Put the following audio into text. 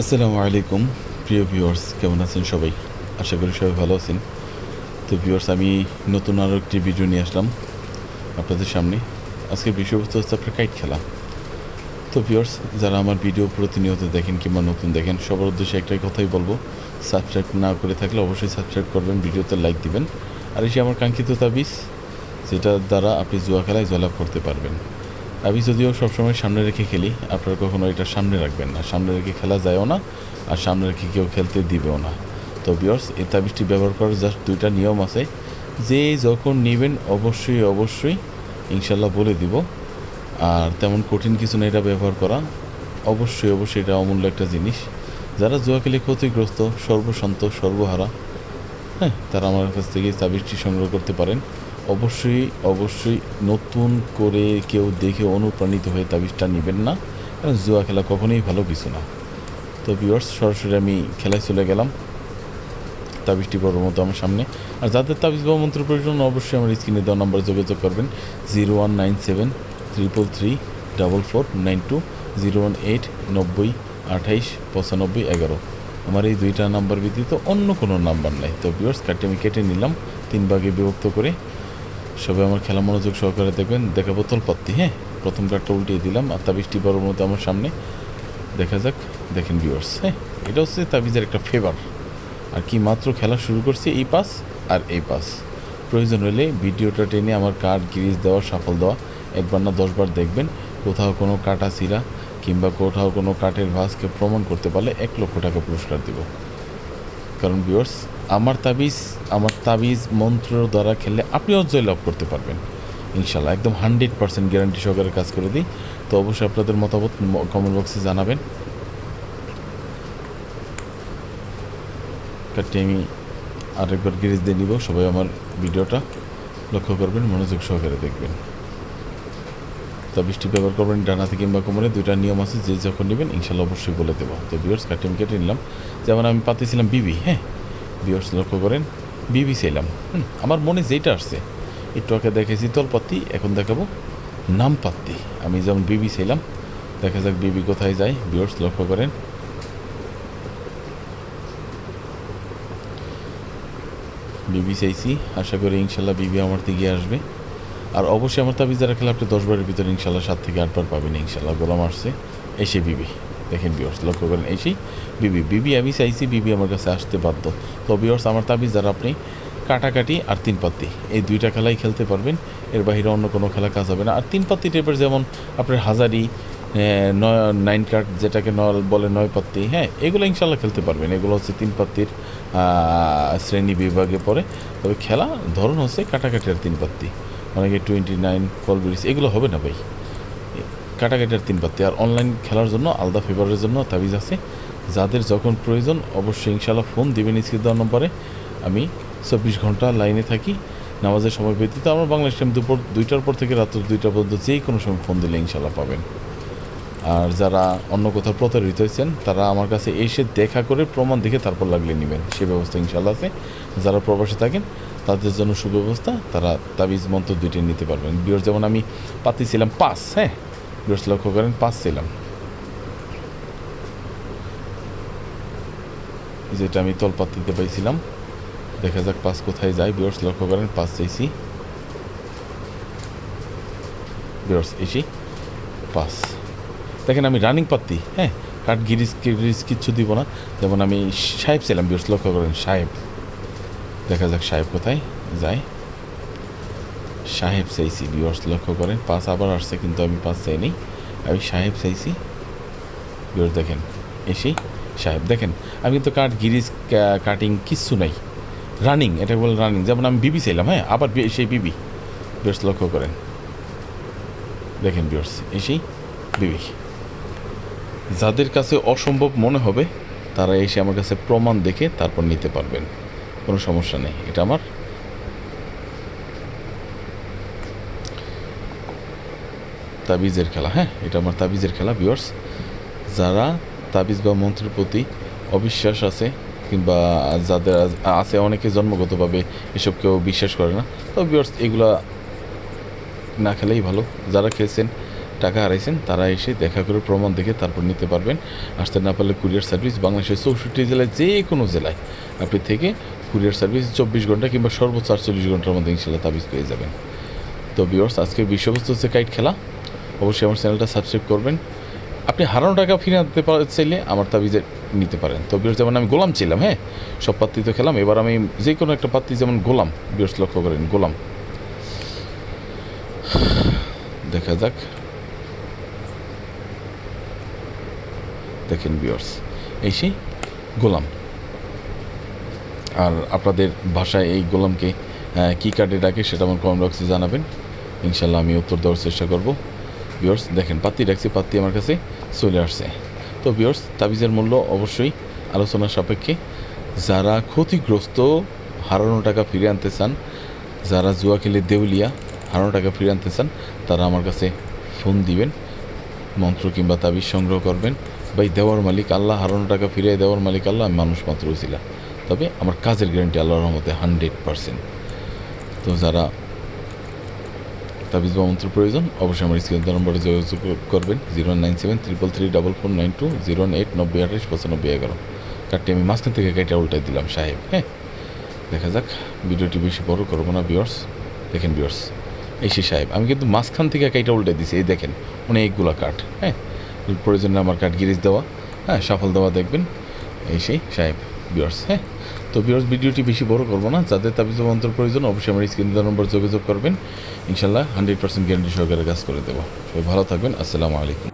আসসালামু আলাইকুম, প্রিয় ভিউয়ার্স কেমন আছেন সবাই? আশা করি সবাই ভালো আছেন। তো ভিউয়ার্স আমি নতুন আরও একটি ভিডিও নিয়ে আসলাম আপনাদের সামনে। আজকে বিষয়বস্তু হচ্ছে আপনার কাইট খেলা। তো ভিউয়ার্স যারা আমার ভিডিও প্রতিনিয়ত দেখেন কিংবা নতুন দেখেন, সবার উদ্দেশ্যে একটাই কথাই বলব সাবস্ক্রাইব না করে থাকলে অবশ্যই সাবস্ক্রাইব করবেন ভিডিওতে লাইক দিবেন। আর এসে আমার কাঙ্ক্ষিত তাবিজ, যেটার দ্বারা আপনি জুয়া খেলায় জয়লাভ করতে পারবেন। আমি যদিও সবসময় সামনে রেখে খেলি, আপনারা কখনো এটা সামনে রাখবেন না। সামনে রেখে খেলা যায়ও না, আর সামনে রেখে কেউ খেলতে দিবেও না। তো বিয়ার্স এই তাবিজটি ব্যবহার করার জাস্ট দুইটা নিয়ম আছে। যে যখন নেবেন, অবশ্যই অবশ্যই ইনশাল্লাহ বলে দিব। আর তেমন কঠিন কিছু না এটা ব্যবহার করা। অবশ্যই অবশ্যই এটা অমূল্য একটা জিনিস। যারা জুয়া খেলে ক্ষতিগ্রস্ত, সর্বশান্ত, সর্বহারা হ্যাঁ তারা আমার কাছ থেকে তাবিজটি সংগ্রহ করতে পারেন। অবশ্যই অবশ্যই নতুন করে কেউ দেখে অনুপ্রাণিত হয়ে তাবিজটা নেবেন না, কারণ জুয়া খেলা কখনোই ভালো কিছু না। তো ভিউয়ার্স সরাসরি আমি খেলায় চলে গেলাম। তাবিজটি বড় মতো আমার সামনে। আর যাদের তাবিজ বা মন্ত্র প্রয়োজন, অবশ্যই আমার স্ক্রিনে দেওয়া নাম্বারে যোগাযোগ করবেন। Zero one nine seven triple three double four, nine two, zero one eight, নব্বই, আঠাইশ, পঁচানব্বই, এগারো। আমার এই দুইটা নাম্বার ব্যতীত অন্য কোনো নাম্বার নাই। তো ভিউয়ার্স কার্ডটি আমি কেটে নিলাম। তিন ভাগে বিভক্ত করে সবাই আমার খেলা মনোযোগ সহকারে দেখবেন। দেখা বোতল পাত্তি হ্যাঁ? প্রথম কার্ডটা উল্টিয়ে দিলাম, আর তাবিজটি বড় মতো আমার সামনে। দেখা যাক, দেখেন ভিউয়ার্স হ্যাঁ? এটা হচ্ছে তাবিজের একটা ফেভার আর কি মাত্র খেলা শুরু করছি, এই পাস আর এই পাস। প্রয়োজন হলে ভিডিওটা টেনে আমার কার্ড গিরিজ দেওয়া সাফল দেওয়া, একবার না দশবার দেখবেন। কোথাও কোনো কাটা সিরা কিংবা কোথাও কোনো কাঠের ভাসকে প্রমাণ করতে পারলে এক লক্ষ টাকা পুরস্কার দিব। কারণ ভিউয়ার্স আমার তাবিজ আমার তাবিজ মন্ত্র দ্বারা খেললে আপনিও জয় লাভ করতে পারবেন। ইনশাল্লাহ একদম হান্ড্রেড পার্সেন্ট গ্যারান্টি সহকারে কাজ করে দিই। তো অবশ্যই আপনাদের মতামত কমেন্ট বক্সে জানাবেন। কার্ডটি আমি আরেকবার গিরিজ দিয়ে নিব। সবাই আমার ভিডিওটা লক্ষ্য করবেন, মনোযোগ সহকারে দেখবেন। তাবিজটি ব্যবহার করবেন ডানাতে কিংবা কোমরে, দুইটা নিয়ম আছে, যে যখন নেবেন ইনশাল্লাহ অবশ্যই বলে দেবো। তো বিয়ার্স কার্ডটি আমি কেটে নিলাম। যেমন আমি পাতিছিলাম বিবি হ্যাঁ? বিয়ার্স লক্ষ্য করেন? বিবি চাইলাম আমার মনে যেটা আসছে, একটু আগে দেখেছি তলপাত্তি এখন দেখাবো নাম পাত্তি আমি যেমন বিবি চাইলাম দেখা যাক বিবি কোথায় যায় বিয়ার্স লক্ষ্য করেন? বিবি চাইছি আশা করি ইনশাল্লাহ বিবি আমার দিকে আসবে। আর অবশ্যই আমার তাবিজ যারা খেলে আপনি দশ বারের ভিতরে ইনশাল্লাহ সাত থেকে আটবার পাবেন, ইনশাল্লাহ গোলাম আসছে, এসে বিবি। দেখেন বিয়র্স লক্ষ্য করেন এসেই বিবি বিবি আমি চাইছি বিবি আমার কাছে আসতে বাধ্য। তো বিয়র্স আমার তাবিজ যারা আপনি কাটাকাটি আর তিন পাত্তি, এই দুইটা খেলাই খেলতে পারবেন, এর বাইরে অন্য কোনো খেলা কাজ হবে না। আর তিন পাত্তি টাইপের যেমন আপনার হাজারি নয় নাইন কার্ড যেটাকে নয় বলে নয় পাত্তি হ্যাঁ এগুলো ইনশাল্লাহ খেলতে পারবেন। এগুলো হচ্ছে তিন পাত্তির শ্রেণি বিভাগে পড়ে। তবে খেলা ধরন হচ্ছে কাটাকাটি আর তিন পাত্তি। অনেকে টোয়েন্টি নাইন কল ব্রিজ এগুলো হবে না ভাই। কাটাকাটি আর তিন পাত্তি আর অনলাইন খেলার জন্য আলাদা ফেভারের জন্য তাবিজ আছে। যাদের যখন প্রয়োজন, অবশ্যই ইনশাল্লাহ ফোন দেবেন স্ক্রিন দেওয়ার নম্বরে। আমি চব্বিশ ঘণ্টা লাইনে থাকি, নামাজের সময় ব্যতীত আমার বাংলাদেশ টাইম দুপুর দুইটার পর থেকে রাত্র দুইটা পর্যন্ত যেই কোনো সময় ফোন দিলে ইনশাল্লাহ পাবেন। আর যারা অন্য কোথাও প্রতারিত হয়েছেন, তারা আমার কাছে এসে দেখা করে প্রমাণ দেখে তারপর লাগলে নেবেন। সে ব্যবস্থা ইনশাল্লাহ আছে। যারা প্রবাসে থাকেন, তাদের জন্য সুব্যবস্থা, তারা তাবিজ মন্ত্র দুইটি নিতে পারবেন। বিয়র যেমন আমি পাতি ছিলাম পাঁচ হ্যাঁ? বিয়র্স লক্ষ্য করেন পাঁচ ছিলাম যেটা আমি তলপাতিতে পাইছিলাম দেখা যাক পাঁচ কোথায় যায় বিয়র্স লক্ষ্য করেন পাঁচ চাইছি বিয়র্স এসি পাঁচ দেখেন আমি রানিং পাত্তি হ্যাঁ কাঠ গিরিজ গিরিজ কিচ্ছু দিব না যেমন আমি সাহেব ছিলাম বিয়র্স লক্ষ্য করেন সাহেব দেখা যাক সাহেব কোথায় যায় সাহেব চাইছি বিয়র্স লক্ষ্য করেন, পাঁচ আবার আসছে কিন্তু আমি পাঁচ চাইনি আমি সাহেব চাইছি বিয়র্স দেখেন এসেই সাহেব দেখেন, আমি কিন্তু কাঠ গিরিজ কাটিং কিচ্ছু নাই। রানিং এটা বলে রানিং যেমন আমি বিবি চাইলাম হ্যাঁ আবার সেই বিবি। বিয়র্স লক্ষ্য করেন। দেখেন বিয়র্স এসেই বিবি। যাদের কাছে অসম্ভব মনে হবে, তারা এসে আমার কাছে প্রমাণ দেখে তারপর নিতে পারবেন। কোনো সমস্যা নেই, এটা আমার তাবিজের খেলা হ্যাঁ? এটা আমার তাবিজের খেলা ভিউয়ার্স যারা তাবিজ বা মন্ত্রের প্রতি অবিশ্বাস আছে কিংবা যাদের আছে অনেকে জন্মগতভাবে এসব কেউ বিশ্বাস করে না, তো ভিউয়ার্স এগুলা না খেলেই ভালো। যারা খেলছেন, টাকা হারাইছেন, তারা এসে দেখা করে প্রমাণ দেখে তারপর নিতে পারবেন। আসতে না পারলে কুরিয়ার সার্ভিস বাংলাদেশের চৌষট্টি জেলায় যে কোনো জেলায় আপনি থেকে কুরিয়ার সার্ভিস চব্বিশ ঘণ্টা কিংবা সর্বোচ্চ আটচল্লিশ ঘণ্টার মধ্যে ইনশাল্লাহ তাবিজ পেয়ে যাবেন। তো বিয়ার্স আজকের বিষয়বস্তু হচ্ছে কাইট খেলা। অবশ্যই আমার চ্যানেলটা সাবস্ক্রাইব করবেন। আপনি হারানো টাকা ফিরে আনতে চাইলে আমার তাবিজে নিতে পারেন। তো বিয়ার্স যেমন আমি গোলাম ছিলাম হ্যাঁ? সব পাত্রি তো খেলাম। এবার আমি যে কোনো একটা পাত্রি যেমন গোলাম বিয়ার্স লক্ষ্য করেন, গোলাম। দেখা যাক। দেখেন বিয়ার্স এই সেই গোলাম। আর আপনাদের ভাষায় এই গোলামকে কী কার্ডে ডাকে সেটা আমার কমেন্ট বক্সে জানাবেন। ইনশাল্লাহ আমি উত্তর দেওয়ার চেষ্টা করব। বিয়ার্স দেখেন পাত্তি ডাকছি পাত্তি আমার কাছে চলে আসছে। তো বিয়ার্স তাবিজের মূল্য অবশ্যই আলোচনার সাপেক্ষে। যারা ক্ষতিগ্রস্ত হারানো টাকা ফিরে আনতে চান, যারা জুয়া খেলে দেউলিয়া হারানো টাকা ফিরে আনতে চান, তারা আমার কাছে ফোন দিবেন, মন্ত্র কিংবা তাবিজ সংগ্রহ করবেন। ভাই, দেওয়ার মালিক আল্লাহ, হারানো টাকা ফিরিয়ে দেওয়ার মালিক আল্লাহ, আমি মানুষ মাত্র ছিল তবে আমার কাজের গ্যারান্টি আল্লাহর রহমতে হান্ড্রেড পারসেন্ট তো যারা তাবিজ বা মন্ত্র প্রয়োজন, অবশ্যই আমার স্ক্রিন নম্বরে যোগাযোগ করবেন, zero nine seven triple three, double four, nine two, zero eight নব্বই আঠাশ, পঁচানব্বই এগারো। কার্ডটি আমি মাঝখান থেকে কেটে উল্টাই দিলাম, সাহেব হ্যাঁ? দেখা যাক, ভিডিওটি বেশি বড় করব না বিয়ার্স দেখেন বিয়ার্স এই সেই সাহেব, আমি কিন্তু মাঝখান থেকে কাইটা উল্টে দিছি, এই দেখেন, অনেকগুলো কাঠ হ্যাঁ? প্রয়োজনে আমার কাঠ গিরিজ দেওয়া হ্যাঁ সফল দেওয়া দেখবেন, এই সেই সাহেব বিয়ার্স হ্যাঁ? তো বিয়ার্স ভিডিওটি বেশি বড় করব না। যাদের তাবিজ মন্ত্র প্রয়োজন, অবশ্যই আমার স্ক্রিন নম্বর যোগাযোগ করবেন। ইনশাল্লাহ হান্ড্রেড পার্সেন্ট গ্যারান্টি সহকারে কাজ করে দেবো। সবাই ভালো থাকবেন। আসসালামু আলাইকুম।